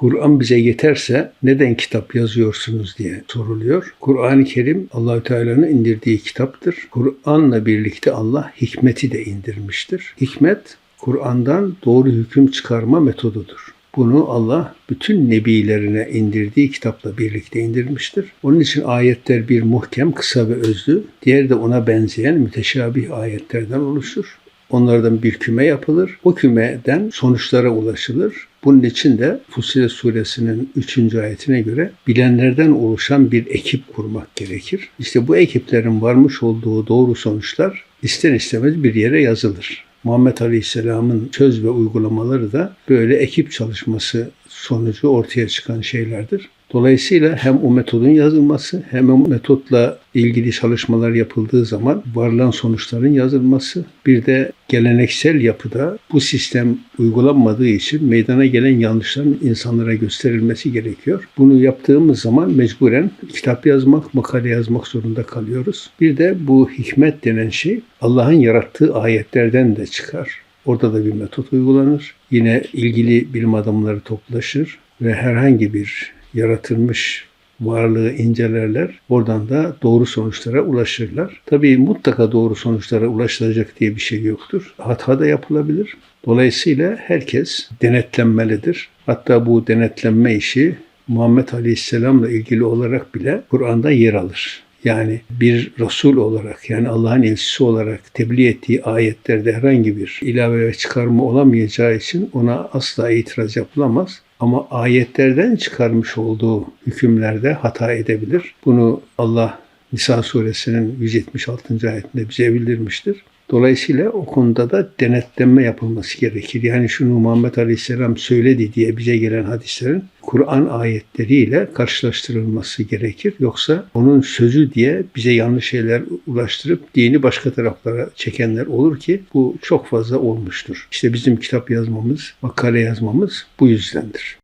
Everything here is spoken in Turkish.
Kur'an bize yeterse neden kitap yazıyorsunuz diye soruluyor. Kur'an-ı Kerim Allahü Teala'nın indirdiği kitaptır. Kur'an'la birlikte Allah hikmeti de indirmiştir. Hikmet Kur'an'dan doğru hüküm çıkarma metodudur. Bunu Allah bütün nebilerine indirdiği kitapla birlikte indirmiştir. Onun için ayetler bir muhkem, kısa ve özlü, diğer de ona benzeyen müteşabih ayetlerden oluşur. Onlardan bir küme yapılır. O kümeden sonuçlara ulaşılır. Bunun için de Fussilet suresinin 3. ayetine göre bilenlerden oluşan bir ekip kurmak gerekir. İşte bu ekiplerin varmış olduğu doğru sonuçlar ister istemez bir yere yazılır. Muhammed Aleyhisselam'ın söz ve uygulamaları da böyle ekip çalışması sonucu ortaya çıkan şeylerdir. Dolayısıyla hem o metodun yazılması hem o metotla ilgili çalışmalar yapıldığı zaman varılan sonuçların yazılması bir de geleneksel yapıda bu sistem uygulanmadığı için meydana gelen yanlışların insanlara gösterilmesi gerekiyor. Bunu yaptığımız zaman mecburen kitap yazmak, makale yazmak zorunda kalıyoruz. Bir de bu hikmet denen şey Allah'ın yarattığı ayetlerden de çıkar. Orada da bir metot uygulanır. Yine ilgili bilim adamları toplaşır ve herhangi bir yaratılmış varlığı incelerler. Oradan da doğru sonuçlara ulaşırlar. Tabii mutlaka doğru sonuçlara ulaşılacak diye bir şey yoktur. Hata da yapılabilir. Dolayısıyla herkes denetlenmelidir. Hatta bu denetlenme işi Muhammed Aleyhisselam'la ilgili olarak bile Kur'an'da yer alır. Yani bir Resul olarak yani Allah'ın elçisi olarak tebliğ ettiği ayetlerde herhangi bir ilave ve çıkarma olamayacağı için ona asla itiraz yapılamaz. Ama ayetlerden çıkarmış olduğu hükümlerde hata edebilir. Bunu Allah Nisa suresinin 176. ayetinde bize bildirmiştir. Dolayısıyla o konuda da denetlenme yapılması gerekir. Yani şunu Muhammed Aleyhisselam söyledi diye bize gelen hadislerin Kur'an ayetleriyle karşılaştırılması gerekir. Yoksa onun sözü diye bize yanlış şeyler ulaştırıp dini başka taraflara çekenler olur ki bu çok fazla olmuştur. İşte bizim kitap yazmamız, makale yazmamız bu yüzdendir.